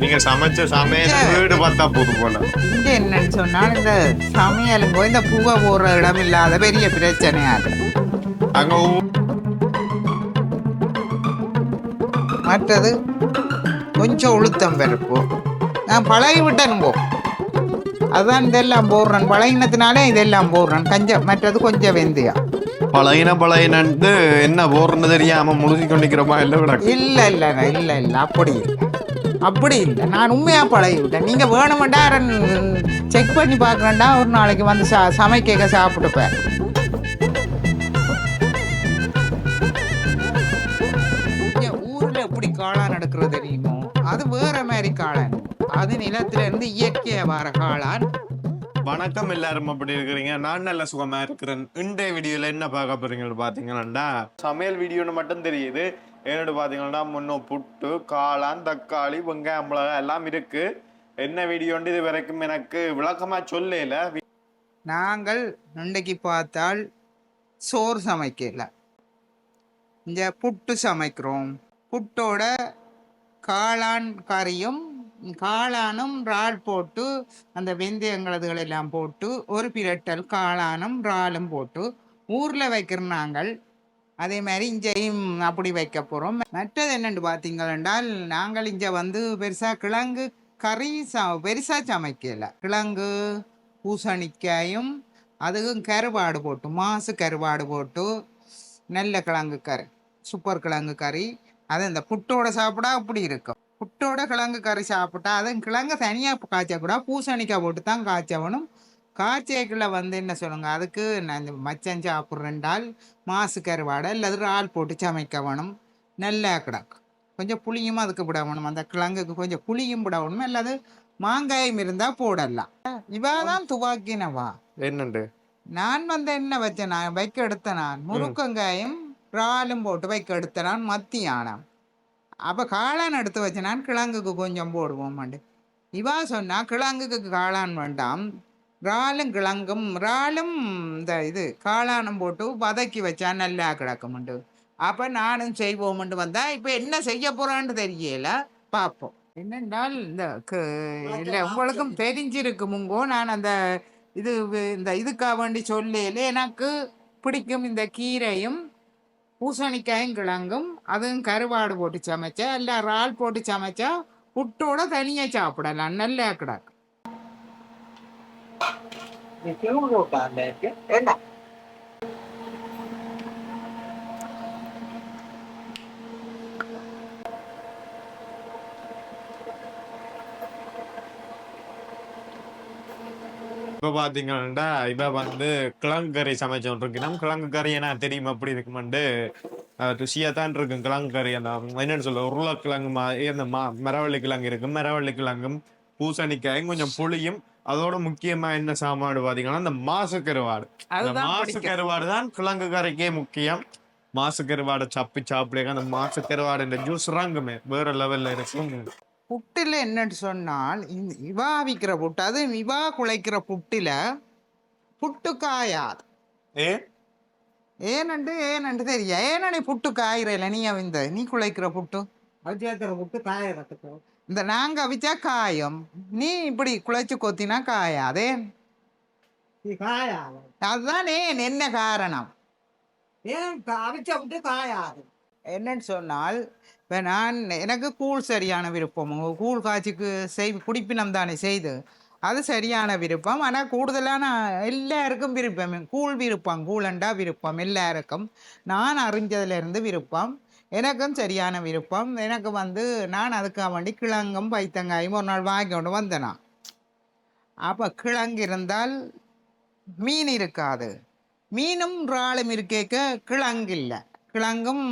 நீங்க சமைச்ச சமையல் வீடு பார்த்தா போதும் போல. இங்க என்னன்னு சொன்னால் இந்த சமையலுங்கோ இந்த புகை போடுற இடம் இல்லாத பெரிய பிரச்சனையா இருக்கு அங்க மற்றது கொஞ்சம் உளுத்தம் பருப்பு. நான் பழகி விட்டேனுங்கோ. அதான் இதெல்லாம் போடுறேன். பழகினத்தினாலே இதெல்லாம் போடுறேன். கஞ்சம் மற்றது கொஞ்சம் வெந்தயம். பழையன பழையனன்ட்டு என்ன போடுறது தெரியாம முழுகி கொண்டிருக்கிறோமா? இல்லை விட இல்ல இல்ல இல்ல இல்ல அப்படி அப்படி இல்லை. நான் உண்மையா பழகி விட்டேன் நீங்க வேணுமெண்டா செக் பண்ணி பார்க்கறேன்டா. ஒரு நாளைக்கு வந்து சா சமைக்க சாப்பிட்டுப்பேன் இங்க ஊர்ல எப்படி காளான் எடுக்கிறது தெரியுமோ? அது வேற மாதிரி காளான் அது நிலத்துல இருந்து இயற்கையா வர காளான். வணக்கம் எல்லாரும் அப்படி இருக்கிறீங்க? நான் நல்ல சுகமா இருக்கிறேன். இன்றைய வீடியோல என்ன பார்க்க போறீங்கன்னு பாத்தீங்கன்னா சமையல் வீடியோன்னு மட்டும் தெரியுது. என்னோட பாத்தீங்கன்னா முன்னும் புட்டு காளான் தக்காளி வெங்காயம் மிளகாய் எல்லாம் இருக்கு. என்ன வீடியோன்னு இது வரைக்கும் எனக்கு விளக்கமா சொல்லல. நாங்கள் இன்றைக்கு பார்த்தால் சோறு சமைக்கல. இந்த புட்டு சமைக்கிறோம். புட்டோட காளான் கறியும் காளானும் இறால் போட்டு அந்த வெந்தயங்களதுகள் எல்லாம் போட்டு ஒரு பிரட்டல் காளானும் இறாலும் போட்டு ஊரில் வைக்கிற நாங்கள் அதே மாதிரி இஞ்சையும் அப்படி வைக்க போகிறோம் மற்றது என்னென்னு பார்த்தீங்களென்றால் நாங்கள் இங்கே வந்து பெருசாக கிழங்கு கறி ச பெருசாக சமைக்கல. கிழங்கு பூசணிக்காயும் அதுவும் கருவாடு போட்டு மாசு கருவாடு போட்டு நல்ல கிழங்கு கறி சூப்பர் கிழங்கு கறி அது இந்த புட்டோட சாப்பிட அப்படி இருக்கும். புட்டோட கிழங்கு கறி சாப்பிட்டா அதுவும் கிழங்கு தனியாக காய்ச்சக்கூடாது பூசணிக்காய் போட்டு தான் காய்ச்சவனும் காய்ச்சேக்கில் வந்து என்ன சொல்லுங்க அதுக்கு நான் இந்த மச்சம் சாப்பிட்றேன்டால் மாசு கருவாடை அல்லது இறால் போட்டு சமைக்க வேணும் நல்லா கிடக்கும் கொஞ்சம் புளியும் அதுக்கு விட வேணும் அந்த கிழங்குக்கு கொஞ்சம் புளியும் விட வேணும் அல்லது மாங்காயும் இருந்தால் போடலாம். இவா தான் துவாக்கினவா? என்னண்டு? நான் வந்து என்ன வச்சேன் நான் வைக்க எடுத்த நான் முருக்கங்காயும் இறாலும் போட்டு வைக்க எடுத்த நான் மத்தியானம். அப்போ காளான் எடுத்து வச்ச நான் கிழங்குக்கு கொஞ்சம் போடுவோம் இவா சொன்னா கிழங்குக்கு காளான் வேண்டாம். இறாலும் கிழங்கும் இறாலும் இந்த இது காளானும் போட்டு வதக்கி வச்சா நல்லா கிடக்கும்ண்டு அப்போ நானும் செய்வோம்ண்டு வந்தா இப்போ என்ன செய்ய போறான்னு தெரியல பார்ப்போம் என்னென்றால் இந்த இல்லை உங்களுக்கும் தெரிஞ்சிருக்குமுங்கோ நான் அந்த இது இந்த இதுக்காக வேண்டி சொல்லல எனக்கு பிடிக்கும் இந்த கீரையும் பூசணிக்காயும் கிழங்கும் அதுவும் கருவாடு போட்டு சமைச்சா இல்லை இறால் போட்டு சமைச்சா புட்டோட தனியாக சாப்பிடலாம். நல்லா கிடக்கும் இப்ப பாத்தீங்கன்னா இவ வந்து கிழங்கு கறி சமைச்சோன் இருக்கணும் கிழங்கு கறி எனக்கு தெரியும் அப்படி இருக்குமெண்டு? ருசியா தான் இருக்கும் கிழங்கு கறி அந்த என்னன்னு சொல்ல உருளைக்கிழங்கு மாதிரி அந்த மா மரவள்ளி கிழங்கு இருக்கும். மரவள்ளி கிழங்கும் பூசணிக்காயும் கொஞ்சம் புளியும் அதோட முக்கியமா என்ன சாமாடு பாத்தீங்கன்னா இந்த மாசு கருவாடு அந்த மாசு. கருவாடு தான் கிழங்கு கறிக்கே முக்கியம். மாசு கருவாடை சப்பி சாப்பிடுங்க அந்த மாசு கருவாடு இந்த ஜூஸ் ரங்குமே வேற லெவல்ல இருக்கும். புட்டில் என்னன்னு சொன்னால் இவா விற்கிற புட்டு அது இவா குழைக்கிற புட்டில் புட்டு காயாது. ஏ? ஏனண்டு ஏனண்டு தெரியா? ஏனடி புட்டு காயிறல நீ இந்த நீ குழைக்கிற புட்டு? அவிச்சாத்திர விட்டு காயறதுக்கு. இந்த நாங்க அவிச்சா காயும். நீ இப்படி குழைச்சு கொத்தினா காயாதே. அதுதான் ஏன் என்ன காரணம்? ஏன் அவிச்ச விட்டு காயாது. என்னன்னு சொன்னால் இப்போ நான் எனக்கு கூழ் சரியான விருப்பம். கூழ் காய்ச்சிக்கு செய் குடிப்பினம் தானே செய்து. அது சரியான விருப்பம். ஆனால் கூடுதலாக நான் எல்லாருக்கும் விருப்பம். கூழ் விருப்பம் கூழண்டா விருப்பம் எல்லாருக்கும். நான் அறிஞ்சதுலேருந்து விருப்பம். எனக்கும் சரியான விருப்பம். எனக்கு வந்து நான் அதுக்காக வேண்டி கிழங்கும் பைத்தங்காயும் ஒரு நாள் வாங்கி கொண்டு அப்போ கிழங்கு இருந்தால் மீன் இருக்காது. மீனும் இறாலும் இருக்கேக்க கிழங்கு இல்லை கிழங்கும்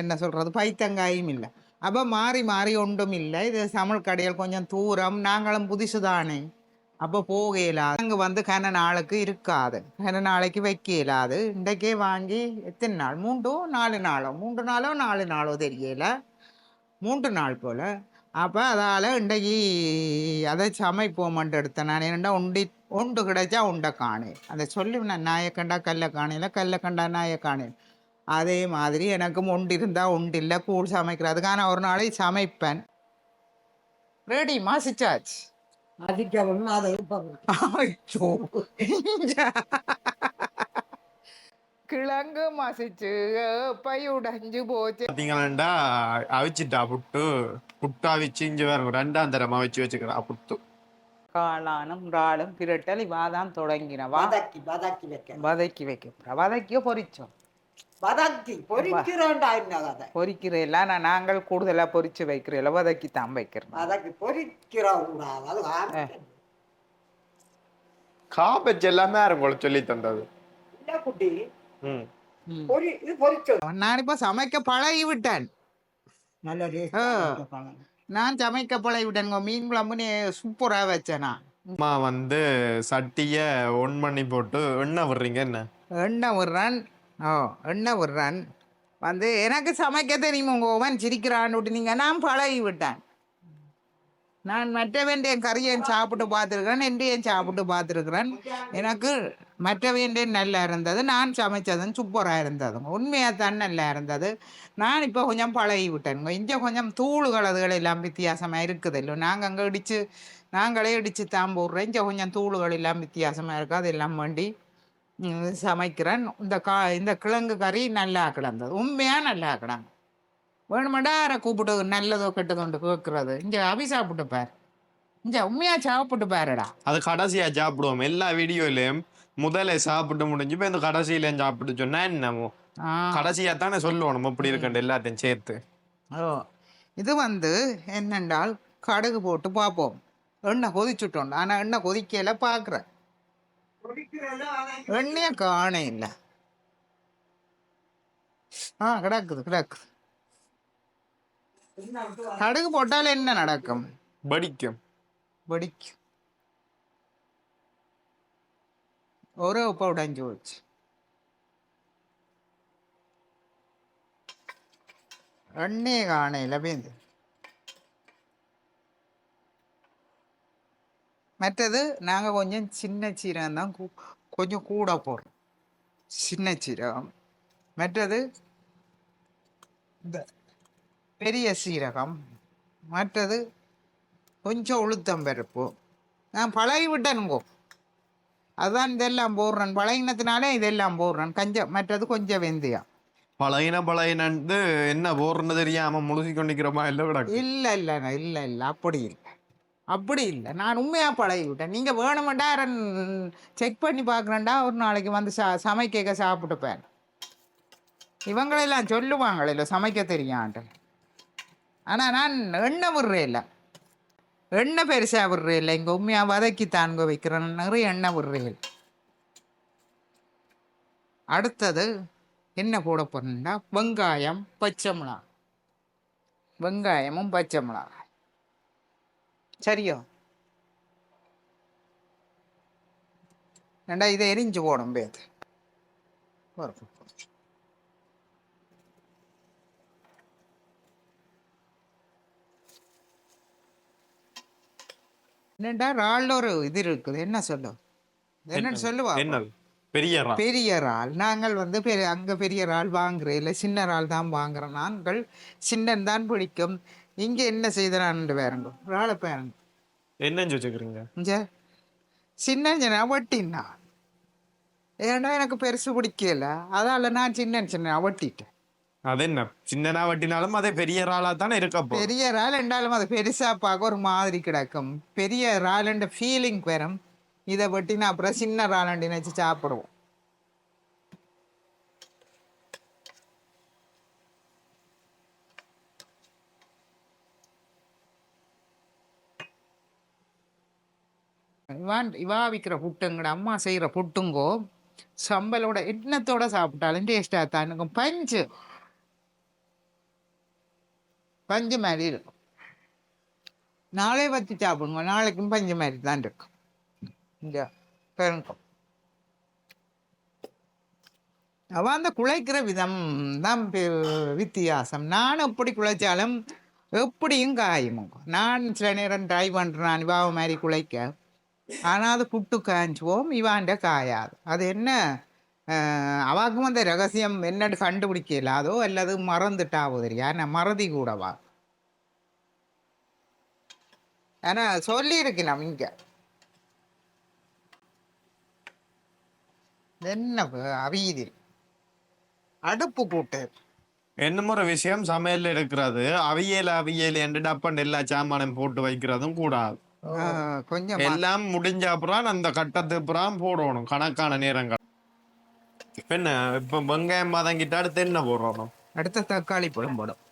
என்ன சொல்கிறது பைத்தங்காயும் இல்லை. அப்போ மாறி மாறி ஒன்றும் இல்லை. இது சமையல் கடையில் கொஞ்சம் தூரம். நாங்களும் புதுசு தானே. அப்போ போக இயலாது. அங்கே வந்து கன நாளுக்கு இருக்காது. கன நாளைக்கு வைக்க இயலாது. இன்றைக்கே வாங்கி எத்தனை நாள்? மூன்றோ நாலு நாளோ? மூன்று நாளோ நாலு நாளோ தெரியல. மூன்று நாள் போல். அப்போ அதால் இன்றைக்கு அதை சமைப்போமன்ட்டு எடுத்தேன் நான். என்னென்னா உண்டி உண்டு கிடைச்சா உண்டை காணேன். அதை சொல்லி நான் நாயக்கண்டா கண்டா கல்லை காணையில் கல்லை கண்டா நாயை காணேன். அதே மாதிரி எனக்கும் ஒன்று இருந்தால் ஒன்று இல்லை கூழ் சமைக்கிறதுக்கான ஒரு நாளை சமைப்பேன். ரெடி மாசிச்சாச்சு. அதிகம் அதை ஐயோ. கிழங்கு மசிச்சு பை உடைஞ்சு போச்சு. பாத்தீங்கன்னா அவிச்சிட்டா புட்டு. புட்டு அவிச்சு இங்க வேற ரெண்டாம் தரமா வச்சு வச்சுக்கிறா புட்டு. காளானும் இறாலும் பிரட்டல் இவாதான் தொடங்கினவா வதக்கி வதக்கி வைக்க. வதக்கி வைக்க வதக்கியோ பொரிச்சோம் வதக்கி பொரிக்கிறேன்டா என்ன கதை பொரிக்கிறேல நான் நாங்கள் கூடுதலாக பொரிச்சு வைக்கிறேல வதக்கி தான் வைக்கிறோம் வதக்கி அது ஆரம்பிச்சு. காபேஜ் எல்லாமே போல சொல்லி தந்தது? இல்ல குட்டி. ம். ம். பொரி இது பொரிச்சது நான் இப்போ சமைக்க பழகி விட்டேன் நான் சமைக்க பழகி விட்டேங்க மீன் குழம்புன்னு சூப்பராக வச்சேனா அம்மா வந்து சட்டிய ஒன் பண்ணி போட்டு எண்ணெய் விடுறீங்க என்ன? எண்ணெய் விடுறான். ஓ என்ன ஒரு ரன் வந்து எனக்கு சமைக்க தெரியும் உங்கள் ஓவன் சிரிக்கிறான்னு விட்டுனீங்க நான் பழகி விட்டேன் நான் மற்றவன் என் கறியன் சாப்பிட்டு பார்த்துருக்கிறேன் என் சாப்பிட்டு பார்த்துருக்கிறேன். எனக்கு மற்றவன் நல்லா இருந்தது நான் சமைச்சதும் சூப்பராக இருந்தது. உண்மையாக தான் நல்லா இருந்தது. நான் இப்போ கொஞ்சம் பழகி விட்டேன் இங்கே கொஞ்சம் தூளுகள் அதுகள் எல்லாம் வித்தியாசமாக இருக்குது. இல்லை நாங்கள் அங்கே இடித்து நாங்களே இடித்து தான் போடுறோம். இங்கே கொஞ்சம் தூளுகள் எல்லாம் வித்தியாசமாக இருக்குது. அதெல்லாம் வேண்டி சமைக்கிறேன். இந்த கா இந்த கிழங்கு கறி நல்லா கிடந்தது. உண்மையாக நல்லா கிடந்து வேணுமெண்டா யாரை கூப்பிட்டு நல்லதோ கெட்டதோண்டு கேட்குறது இங்கே அபி சாப்பிட்டு பார். இங்கே உண்மையாக சாப்பிட்டு பாருடா. அது கடைசியா சாப்பிடுவோம். எல்லா வீடியோலயும் முதல்ல சாப்பிட்டு முடிஞ்சு இப்போ இந்த கடைசியிலையும் சாப்பிட்டு சொன்னா என்னமோ. ஆ. கடைசியா தானே சொல்லுவோம். நம்ம இப்படி இருக்கண்டு எல்லாத்தையும் சேர்த்து. ஓ. இது வந்து என்னென்றால் கடுகு போட்டு பார்ப்போம் எண்ணெய் கொதிச்சுட்டோம். ஆனால் எண்ணெய் கொதிக்கல பார்க்குறேன் எண்ணெயை காண இல்லை. ஆ கிடக்குது கிடக்குது. கடுகு போட்டால் என்ன நடக்கும்? படிக்கும் வெடிக்கும். ஒரு உப்பை உடைஞ்சு போச்சு. எண்ணெயை காணையில் பேந்து. மற்றது நாங்கள் கொஞ்சம் சின்ன சீரகம் தான் கொஞ்சம் கூட போடுறோம். சின்ன சீரகம். மற்றது இந்த பெரிய சீரகம். மற்றது கொஞ்சம் உளுத்தம் பருப்பு. நான் பழகி விட்டேனுங்கோ அதான் இதெல்லாம் போடுறேன். பழகினத்தினாலே இதெல்லாம் போடுறேன். கஞ்சம் மற்றது கொஞ்சம் வெந்தயம். பழகின பழகினு என்ன போடுறது தெரியாம முழுசி கொண்டிக்கிறோமா இல்லை கிடக்கு இல்லை இல்லைண்ணா இல்லை இல்லை. அப்படி இல்லை. அப்படி இல்லை. நான் உண்மையாக பழகி விட்டேன் நீங்கள் வேணுமெண்டா செக் பண்ணி பார்க்குறேன்டா. ஒரு நாளைக்கு வந்து சா சமைக்க சாப்பிட்டுப்பேன். இவங்களெல்லாம் சொல்லுவாங்களே இல்லை சமைக்க தெரியான்ட்டு. ஆனால் நான் எண்ணெய் விடுறேன் இல்லை. எண்ணெய் பெருசாக விடுறேன் இல்லை. இங்கே உண்மையாக வதக்கி தான்க வைக்கிறேன். நிறைய எண்ணெய் விடுறேன் அடுத்தது என்ன போட போகிறேன்னா வெங்காயம் பச்சை மிளகா. வெங்காயமும் பச்சை மிளகாய். சரியோ? ரெண்டா இதை எரிஞ்சு போடும் பேது பருப்பு. என்னடா ஒரு இது இருக்குது. என்ன சொல்லும் என்னன்னு சொல்லுவா பெரிய. பெரிய இறால் நாங்கள் வந்து பெரிய அங்கே பெரிய இறால் வாங்குறோம் இல்லை சின்ன இறால் தான் வாங்குறோம் நாங்கள் சின்னன் தான் பிடிக்கும். இங்கே என்ன செய்தனான்னு வேறுங்க இறாலை பேருங்க என்னன்னு வச்சுக்கிறீங்க இங்கே சின்ன வட்டின்னா ஏன்னா எனக்கு பெருசு பிடிக்கல. அதால நான் சின்ன சின்ன வட்டிட்டேன் அது என்ன சின்னனா வட்டினாலும் அதே பெரிய இறாலா தானே இருக்க பெரிய இறால் என்றாலும் அது பெருசா பார்க்க ஒரு மாதிரி கிடக்கும். பெரிய இறாலுன்ற ஃபீலிங் வரும். இதை வெட்டினா அப்புறம் சின்ன இறாலண்டி நினச்சி சாப்பிடுவோம். இவான் இவா விற்கிற புட்டுங்கட அம்மா செய்கிற புட்டுங்கோ சம்பலோட எண்ணத்தோட சாப்பிட்டாலும் டேஸ்டாக தான். இருக்கும் பஞ்சு. பஞ்சு மாதிரி இருக்கும். நாளே வச்சு சாப்பிடுங்க. நாளைக்கும் பஞ்சு மாதிரி தான் இருக்கும். இந்த பெருங்கம் அவ அந்த குழைக்கிற விதம் தான் வித்தியாசம். நான் எப்படி குழைச்சாலும் எப்படியும் காயும் நான் சில நேரம் ட்ரை பண்ணுறேன் இவாவை மாதிரி குழைக்க ஆனால் அது புட்டு காஞ்சுவோம் இவாண்ட காயாது. அது என்ன? அஹ், அவாக்கும் அந்த ரகசியம் என்னட்டு கண்டுபிடிக்கல. அதோ அல்லது மறந்துட்டாவோ தெரியா ஆனால் மறதி கூடவா? ஆனால் சொல்லி இருக்கலாம் இங்க. என்ன அவீதில் அடுப்பு கூட்டு. என்னமோ ஒரு விஷயம் சமையல் இருக்கிறது. அவியல் அவியல் என்று டப்பன் எல்லா சாமானும் போட்டு வைக்கிறதும் கூடாது. கொஞ்சம் எல்லாம் முடிஞ்ச அப்புறம் அந்த கட்டத்துக்கு அப்புறம் போடணும் கணக்கான நேரங்கள். இப்ப என்ன இப்ப வெங்காயம் மதங்கிட்டு அடுத்து என்ன போடுறோம் அடுத்த தக்காளி பழம் போடும்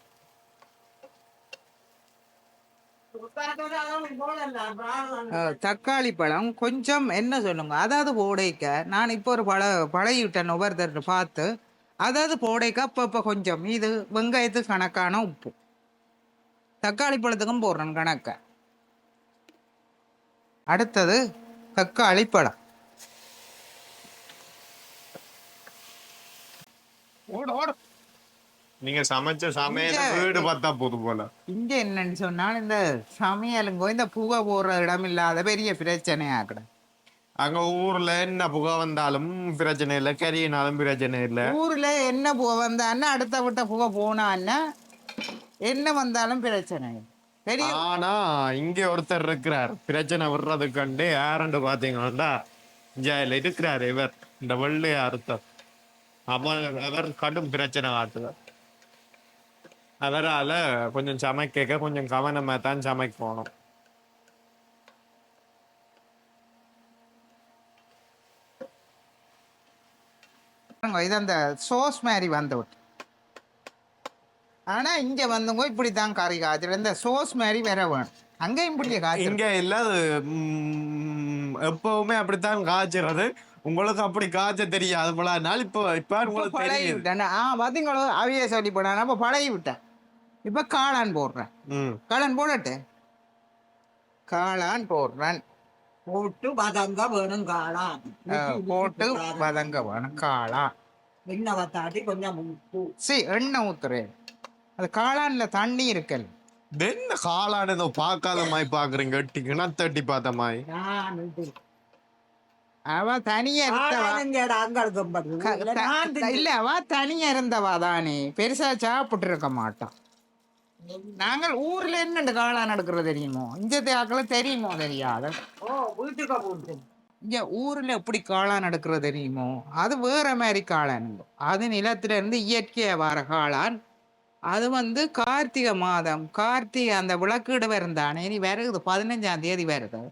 தக்காளி பழம் கொஞ்சம் என்ன சொல்லுங்க அதாவது போடைக்க நான் இப்போ ஒரு பழ பழகிவிட்டேன் ஒவ்வொருத்தர்கிட்ட பார்த்து அதாவது போடைக்க அப்பப்போ கொஞ்சம் இது வெங்காயத்துக்கு கணக்கான உப்பு. தக்காளி பழத்துக்கும் போடுறேன் கணக்க. அடுத்தது தக்காளி பழம் ஓடு ஓடு. நீங்க சமைச்ச சமையல் வீடு பார்த்தா போது போல. இங்க என்னன்னு சொன்னால் இந்த சமையலுங்கோ இந்த புகை போடுற இடம் இல்லாத பெரிய பிரச்சனையாக்குட அங்க ஊர்ல என்ன புகை வந்தாலும் பிரச்சனை இல்லை கறியினாலும் பிரச்சனை இல்லை. ஊர்ல என்ன புகை வந்தான்னா அடுத்த விட்ட புகை போனான்னா என்ன வந்தாலும் பிரச்சனை ஆனா இங்க ஒருத்தர் இருக்கிறார். பிரச்சனை விடுறது கண்டு யாருன்னு பாத்தீங்கன்னா ஜெயில இருக்கிறார் இவர். இந்த வெள்ளை அறுத்தர். அவர் அவர் கடும் பிரச்சனை காட்டுவார் அவரால கொஞ்சம் சமைக்க கொஞ்சம் கவனமா தான் சமைக்கணும் இது அந்த சோஸ் மாதிரி வந்து ஆனா இங்க வந்துங்க இப்படித்தான் கறி காய்ச்சல் இந்த சோஸ் மாதிரி வேற வேணும். அங்கேயும் இப்படியே காய்ச்சல் இங்க இல்ல அது ம், எப்பவுமே அப்படித்தான் காய்ச்சறது. உங்களுக்கு அப்படி காய்ச்ச தெரியாது போல. நாள் இப்போ இப்ப உங்களுக்கு பழகி விட்டேன். ஆ பார்த்தீங்களோ அவையே சொல்லி போனேன் அப்போ பழகி விட்டேன். இப்போ காளான் போடுறேன். ம். காளான் போடட்டு. காளான் போடுறேன். போட்டு வதங்க வேணும் காளான். போட்டு வதங்க வேணும். காளான். எண்ணெய் வத்தாட்டி கொஞ்சம் உப்பு. சரி எண்ணெய் ஊத்துறேன். அது காளான்ல தண்ணி இருக்கல். என்ன காளான் ஏதோ பார்க்காத மாதிரி பாக்குறீங்க எட்டி கிணத்தட்டி பார்த்த மாதிரி அவ தனியா இருந்தவா? இல்ல, அவ தனியா இருந்தவா தானே. பெருசா சாப்பிட்டு இருக்க மாட்டான் நாங்கள் ஊர்ல என்னண்டு காளான் எடுக்கிறது தெரியுமோ? இந்த ஆக்களை தெரியுமோ தெரியாது? இங்க ஊர்ல எப்படி காளான் எடுக்கிறது தெரியுமோ? அது வேற மாதிரி காளான் அது நிலத்துல இருந்து இயற்கையா வர காளான். அது வந்து கார்த்திகை மாதம். கார்த்திகை அந்த விளக்கீடு வருந்தானே இனி வருது. பதினஞ்சாம் தேதி வருது.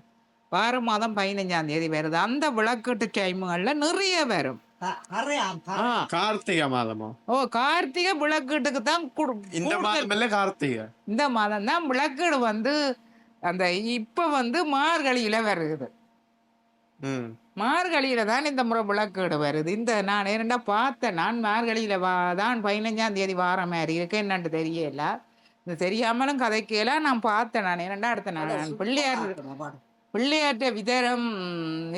வார மாதம் பதினஞ்சாம் தேதி வருது. அந்த விளக்கீட்டு டைமுகள்ல நிறைய வரும். கார்த்திகை மாதமா? ஓ கார்த்திகை விளக்கீட்டுக்கு தான் குடு- இந்த. மாதம் இல்ல கார்த்திகை. இந்த மாதம் தான் விளக்கீடு வந்து அந்த இப்ப வந்து மார்கழியில வருது. ம். மார்கழியில தான் இந்த முறை விளக்கீடு வருது. இந்த நான் இரண்டா பார்த்தேன். நான் மார்கழியில வா தான் பதினஞ்சாம் தேதி வார மாதிரி இருக்கு என்னன்னு தெரியல. இது தெரியாமலும் கதைக்கல நான் பார்த்தேன் நான். இரண்டா அடுத்த நான் பிள்ளையார் பிள்ளையார்ட்ட விதரம்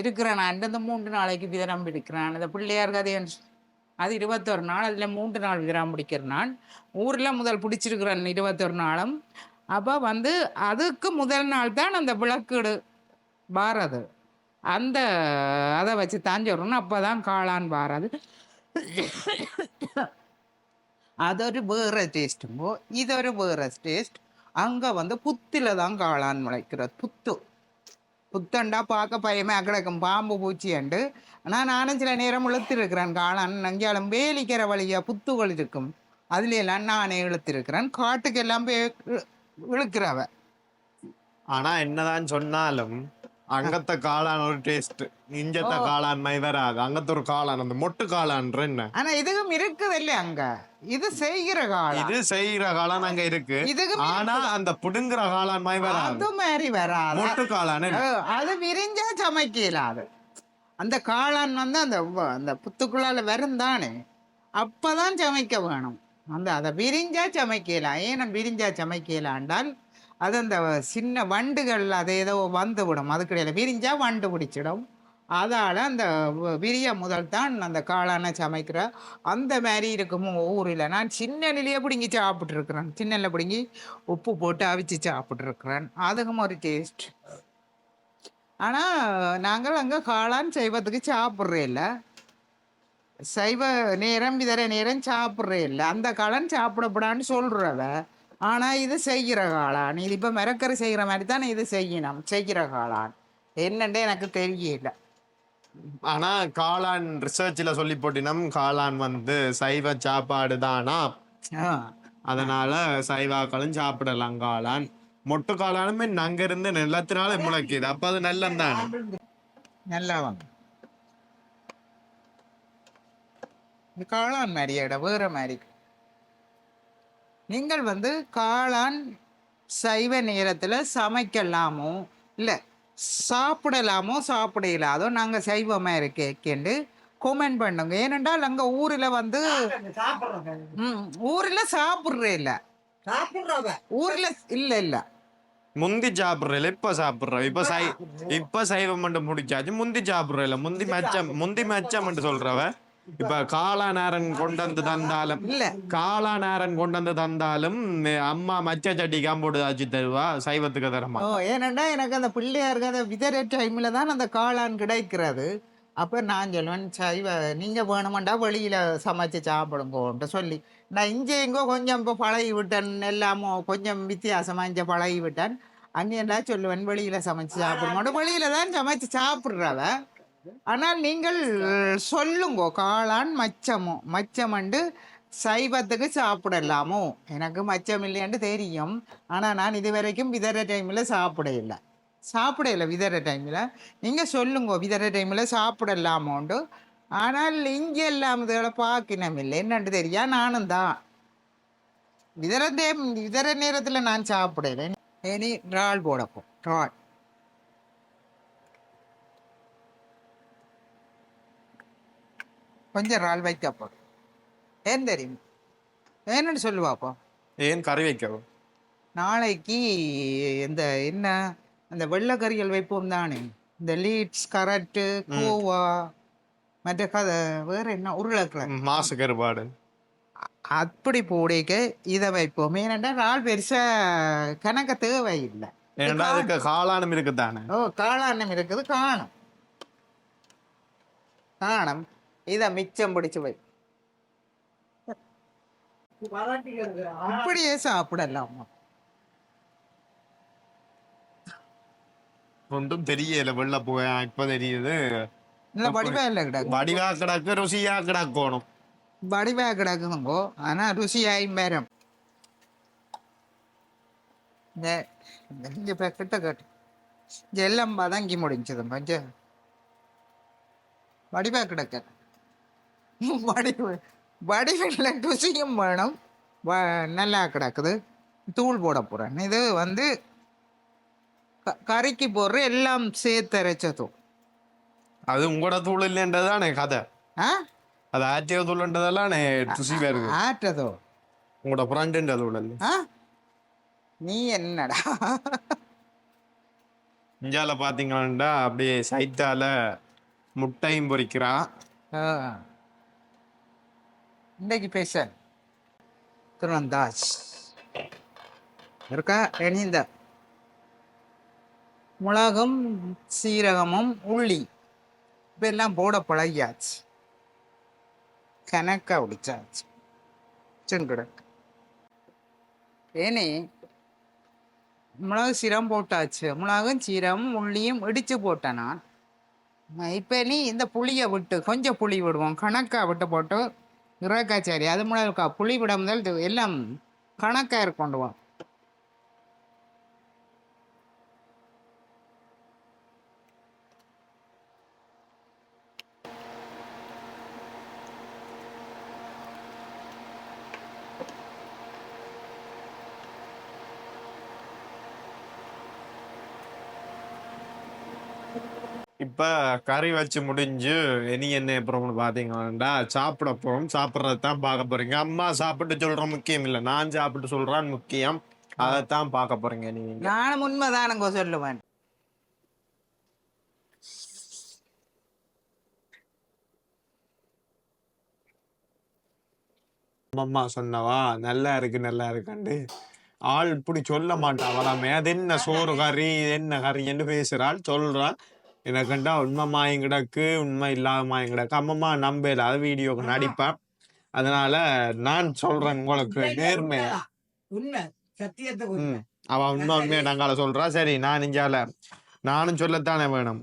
இருக்கிற நான் இந்த மூன்று நாளைக்கு விதரம் பிடிக்கிறான். இந்த பிள்ளையார் கதை அது இருபத்தொரு நாள் அதில் மூன்று நாள் விதரம் பிடிக்கிற நான். ஊரில் முதல் பிடிச்சிருக்கிறேன் இருபத்தொரு நாளும். அப்போ வந்து அதுக்கு முதல் நாள் தான் அந்த விளக்கீடு வாரது. அந்த அதை வச்சு தான் அப்போ தான் காளான் வாரது. அதொரு வேற டேஸ்ட்டுங்கோ இதொரு வேற டேஸ்ட் அங்கே வந்து புத்தில் தான் காளான் முளைக்கிறது. புத்து. புத்தண்டா பார்க்க பயமே கிடக்கும். பாம்பு பூச்சியண்டு. ஆனால் நானும் சில நேரம் இழுத்திருக்கிறேன் காளான். நஞ்சாலும் வேலிக்கிற வழியா புத்துகள் இருக்கும். அதுல எல்லாம் நானே இழுத்திருக்கிறேன். காட்டுக்கெல்லாம் போய் இழு- இழுக்கிறவ. ஆனா என்னதான் சொன்னாலும் அங்கத்த காளான் ஒரு டேஸ்ட் இஞ்சத்த காளான் மாதிரி வராது அங்கத்த ஒரு காளான் அந்த மொட்டு காளான்ற என்ன? ஆனா இதுக்கும் இருக்குது இல்லை அங்க. இது செய்கிற காளான். இது செய்யற காளான் அங்க இருக்கு. இதுக்கும் ஆனா அந்த புடுங்குற காளான் மாதிரி வராது அது மாதிரி வராது. மொட்டு காளான் அது விரிஞ்சா சமைக்கல அது. அந்த காளான் வந்து அந்த அந்த புத்துக்குள்ளால வரும் தானே. அப்பதான் சமைக்க வேணும். அந்த அதை விரிஞ்சா சமைக்கலாம் ஏன்னா விரிஞ்சா சமைக்கலாண்டால் அது அந்த சின்ன வண்டுகள் அதை ஏதோ வந்து விடும் அதுக்கிடையில் விரிஞ்சால் வண்டு பிடிச்சிடும். அதால் அந்த விரிய முதல் தான் அந்த காளானை சமைக்கிற அந்த மாதிரி இருக்கும் ஊரில். நான் சின்ன நிலையை பிடுங்கி சாப்பிட்ருக்குறேன் சின்ன பிடுங்கி உப்பு போட்டு அவிச்சு சாப்பிட்ருக்குறேன் அதுக்கும் ஒரு டேஸ்ட் ஆனால் நாங்கள் அங்கே காளான் செய்வதுக்கு சாப்பிட்றே இல்லை. சைவ நேரம் இதர நேரம் சாப்பிட்றே இல்லை. அந்த காளான் சாப்பிடப்படான்னு சொல்கிறவ ஆனால் இது செய்கிற காளான். இது இப்போ மிரக்கறி செய்கிற மாதிரி தானே இது செய்யணும். செய்கிற காளான். என்னண்டே எனக்கு தெரியல. ஆனா காளான் ரிசர்ச்ல சொல்லி போட்டினம் காளான் வந்து சைவ சாப்பாடு தானா? அதனால சைவாக்களும் சாப்பிடலாம் காளான். மொட்டு காளானுமே அங்க இருந்து நிலத்தினால முளைக்குது. அப்ப அது நல்லம் தானே? நல்லா வாங்க இது காளான் மாதிரியாட வேற மாதிரி. நீங்கள் வந்து காளான் சைவ நேரத்தில் சமைக்கலாமோ? இல்லை சாப்பிடலாமோ? சாப்பிட இல்லாதோ நாங்கள் சைவமாக இருக்கேன்னு கொமெண்ட் பண்ணுங்க. ஏனென்றால் அங்கே ஊரில் வந்து ஊரில் சாப்பிட்றே இல்லை. சாப்பிடுறவ ஊரில் இல்லை இல்லை. முந்தி சாப்பிடுறல இப்ப சாப்பிடுறோம். இப்ப சை இப்ப சைவம் மட்டும் முடிச்சாச்சு முந்தி சாப்பிடுறல முந்தி மச்சம் முந்தி மச்சம் சொல்றவ. இப்ப காளா நேரன் கொண்டு வந்து தந்தாலும் இல்லை. காளா நேரன் கொண்டு வந்து தந்தாலும் அம்மா மச்ச சட்டி காம்போடு ஆச்சு தருவா சைவத்துக்கு தரமா? ஓ ஏனண்டா எனக்கு அந்த பிள்ளையாருக்கு அந்த விதர டைமில் தான் அந்த காளான் கிடைக்கிறது. அப்போ நான் சொல்லுவேன் சைவ நீங்கள் வேணுமெண்டா வெளியில் சமைச்சு சாப்பிடுங்கோன்ட்டு சொல்லி. நான் இங்கே எங்கோ கொஞ்சம் இப்போ பழகி விட்டேன் எல்லாமோ கொஞ்சம் வித்தியாசமாக இங்கே பழகி விட்டேன் அங்கேண்டா சொல்லுவேன் வெளியில் சமைச்சு சாப்பிடுங்கோண்டு வெளியில் தான் சமைச்சு சாப்பிட்றவ ஆனால் நீங்கள் சொல்லுங்கோ காளான் மச்சமோ மச்சமண்டு சைவத்துக்கு சாப்பிடலாமோ? எனக்கு மச்சம் இல்லையான்னு தெரியும். ஆனால் நான் இது வரைக்கும் விதற டைமில் சாப்பிட இல்லை சாப்பிட இல்லை விதற டைமில். நீங்கள் சொல்லுங்க விதற டைமில் சாப்பிடலாமோண்டு. ஆனால் இங்கே எல்லாம் இதுகளை பார்க்கணும் இல்லை என்னன்னு தெரியா? நானும் தான். விதற டைம் விதற நேரத்தில் நான் சாப்பிடல இனி இறால் போடப்போ இறால். கொஞ்சம் இறால் வைக்கப்போ ஏன் தெரியும்? ஏன்னு சொல்லுவாப்போ ஏன் கறி வைக்கவும் நாளைக்கு இந்த என்ன? அந்த வெள்ளைக்கறிகள் வைப்போம் தானே. இந்த லீட்ஸ் கரட்டு கோவா மற்ற கதை வேற என்ன? உருளைக்கிழங்கு. மாசு கருபாடு அப்படி போடிக்க இதை வைப்போம். ஏனென்றா நாள் பெருசா கணக்க தேவையில்லை. ஏன்டா அதுக்கு காளானும் இருக்குதானே? ஓ காளானம் இருக்குது. காணும். காணும். இதை மிச்சம் பிடிச்சு வரட்டிக்கிறது அப்படியே சாப்பிடலாம்? ஒன்றும் தெரியல வெள்ள போய் இப்ப தெரியுது. இல்லை வடிவா இல்லை கிடக்கு. வடிவா கிடக்கு ருசியா கிடக்கணும். வடிவா கிடக்குதுங்கோ ஆனா ருசியாயும் வரும் இந்த கிட்ட கட்டு. எல்லாம் வதங்கி முடிஞ்சது கொஞ்சம் வடிவா கிடக்க. வடிவு வடிவில் ருசியும் வேணும். வ- நல்லா கிடக்குது. தூள் போட போறேன். இது வந்து க- கறிக்கு போடுற எல்லாம் சேர்த்து அரைச்ச தூள். அது உங்களோட தூள் இல்லைன்றதானே கதை? ஆ? அது ஆற்றிய தூள்ன்றதெல்லாம் ருசி வருது ஆட்டதோ உங்களோட ஃப்ரெண்டுன்ற தூள் இல்லை ஆ? நீ என்னடா? இந்தியால பாத்தீங்கன்னா அப்படியே சைத்தால முட்டையும் பொரிக்கிறா ஆ. இன்னைக்கு பேச திருவந்தாஸ் இருக்கா? இணைந்த மிளகும் சீரகமும் உள்ளி. இப்பெல்லாம் போட பழகியாச்சு. கணக்கா உடிச்சாச்சு செங்குடு ஏனே மிளகு சீரகம் போட்டாச்சு. மிளகும் சீரகமும் உள்ளியும் இடிச்சு போட்டேன்? நான் இப்போ நீ இந்த புளியை விட்டு கொஞ்சம் புளி விடுவோம். கணக்காக விட்டு போட்டு இறக்காச்சாரி அது மூலம் புளி விட முதல் எல்லாம் கணக்காக கொண்டு இப்ப கறி வச்சு முடிஞ்சு இனி என்ன அப்புறம்னு பாத்தீங்கன்னா சாப்பிட போறோம் சாப்பிட்றது தான் பார்க்க போறீங்க. அம்மா சாப்பிட்டு சொல்ற முக்கியம் இல்ல. நான் சாப்பிட்டு சொல்றான் முக்கியம். அதைத்தான் பார்க்க போறீங்க நீங்க. நானும் உண்மைதானங்க சொல்லுவேன். அம்மா சொன்னவா நல்லா இருக்கு நல்லா இருக்குண்டு ஆள் இப்படி சொல்ல மாட்டா வராமே அது என்ன சோறு கறி? என்ன கறின்னு பேசுறாள் சொல்றாள். எனக்குண்டா உண்மை மாயம் கிடக்கு உண்மை இல்லாத மாயம் கிடக்கு. அம்மம்மா நம்ப இல்லாத வீடியோக்கு நடிப்பேன் அதனால நான் சொல்றேன் உங்களுக்கு நேர்மையா உண்மை. சத்தியத்தை ம். உண்மை உண்மையை நாங்கால சொல்றா. சரி நான் இஞ்சால நானும் சொல்லத்தானே வேணும்.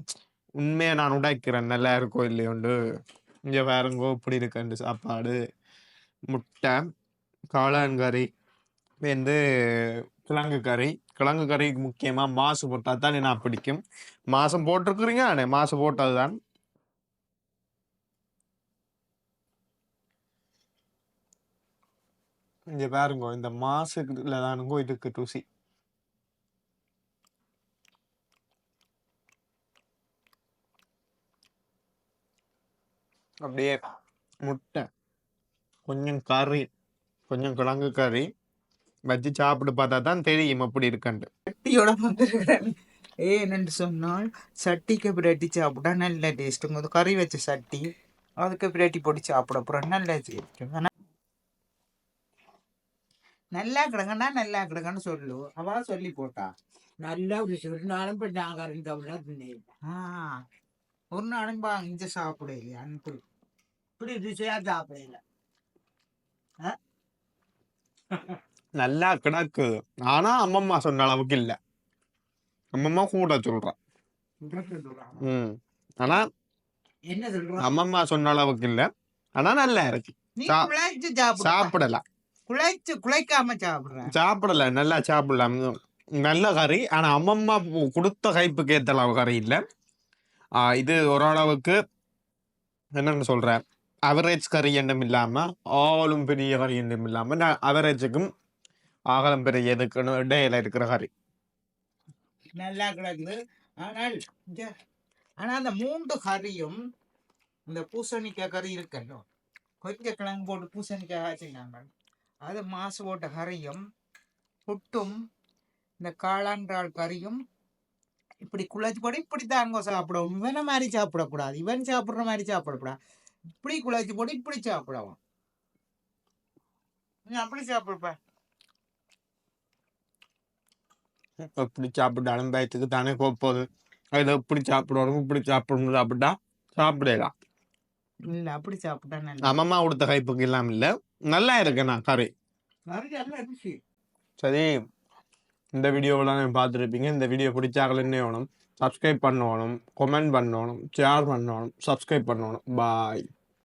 உண்மையை நான் உடைக்கிறேன். நல்லா இருக்கோ இல்லையோண்டு. இங்க பாருங்கோ இப்படி இருக்குண்டு சாப்பாடு. முட்டை காளான் கறி வந்து கிழங்கு கறி. கிழங்கு கறிக்கு முக்கியமா மாசு போட்டால் தான் நான் பிடிக்கும். மாசம் போட்டிருக்குறீங்க? அண்ணே மாசு போட்டதுதான் இங்க பாருங்க இந்த மாசுல தானுங்கோ இதுக்கு ருசி. அப்படியே முட்டை கொஞ்சம் கறி கொஞ்சம் கிழங்கு கறி வச்சு சாப்பிட்டு பார்த்தா தான் தெரியும் எப்படி இருக்குன்ட்டு. சட்டியோட வந்துருக்கிறேன். ஏன்னு சொன்னால் சட்டிக்கு பிரட்டி சாப்பிட்டா நல்ல டேஸ்ட்டுங்க அது கறி வச்ச சட்டி அதுக்கு பிரட்டி போட்டு சாப்பிட போகிறோம் நல்ல டேஸ்ட்டு நல்லா கிடங்கண்ணா நல்லா கிடங்கன்னு சொல்லு. அவ சொல்லி போட்டா. நல்லா ஒரு ஒரு நாளும் போய் நாங்கள் தின்னேன் ஆ ஒரு நாளும் பா இங்க சாப்பிட இல்லையா அன்பு இப்படி ருசியா சாப்பிடல. நல்லா கிடக்கு. ஆனா அம்மம்மா சொன்ன அளவுக்கு இல்ல. அம்மம்மா கூட சொல்றான் ம். ஆனா அம்மம்மா சொன்ன அளவுக்கு இல்ல. ஆனா நல்லா இருக்கு. சாப்பிடலாம் குழைச்சு குழைக்காம சாப்பிடுற. சாப்பிடல. நல்லா சாப்பிடலாம் நல்ல கறி. ஆனா அம்மம்மா கொடுத்த கைப்புக்கு ஏத்த அளவு கறி இல்ல. இது ஓரளவுக்கு என்னன்னு சொல்றேன். அவரேஜ் கறி எண்ணம் இல்லாம ஆளும் பெரிய கறி எண்ணம் இல்லாம அவரேஜுக்கும் ஆகலம் பெரிய எதுக்குன்னு இடையில இருக்கிற கறி நல்லா கிடக்குது ஆனால் ஆனால் அந்த மூன்று கறியும் இந்த பூசணிக்காய் கறி இருக்கட்டும் கொஞ்சம் கிழங்கு போட்டு பூசணிக்காய் காய்ச்சினாங்க. அது மாசு போட்ட கறியும் புட்டும் இந்த காளான்றாள் கறியும் இப்படி குழச்சி போட்டு இப்படி தாங்க சாப்பிடவும். இவனை மாதிரி சாப்பிடக்கூடாது. இவன் சாப்பிட்ற மாதிரி சாப்பிடக்கூடாது. இப்படி குழச்சி போட்டு இப்படி சாப்பிடவும். நீ அப்படி சாப்பிடுப்பேன் எப்படி சாப்பிட்டாலும் பயத்துக்கு தானே போகுது அதில் இப்படி சாப்பிடணும் இப்படி சாப்பிடணும் சாப்பிட்டா சாப்பிடலாம். இல்ல அப்படி சாப்பிட்டா அம்மம்மா கொடுத்த கைப்புக்கு இல்லாம இல்ல. நல்லா இருக்குண்ணா கறி. சரி இந்த வீடியோவெல்லாம் நீங்கள் பார்த்துருப்பீங்க. இந்த வீடியோ பிடிச்சாக்கல என்ன வேணும் சப்ஸ்கிரைப் பண்ணணும் கமெண்ட் பண்ணணும் ஷேர் பண்ணணும் சப்ஸ்கிரைப் பண்ணணும். பாய்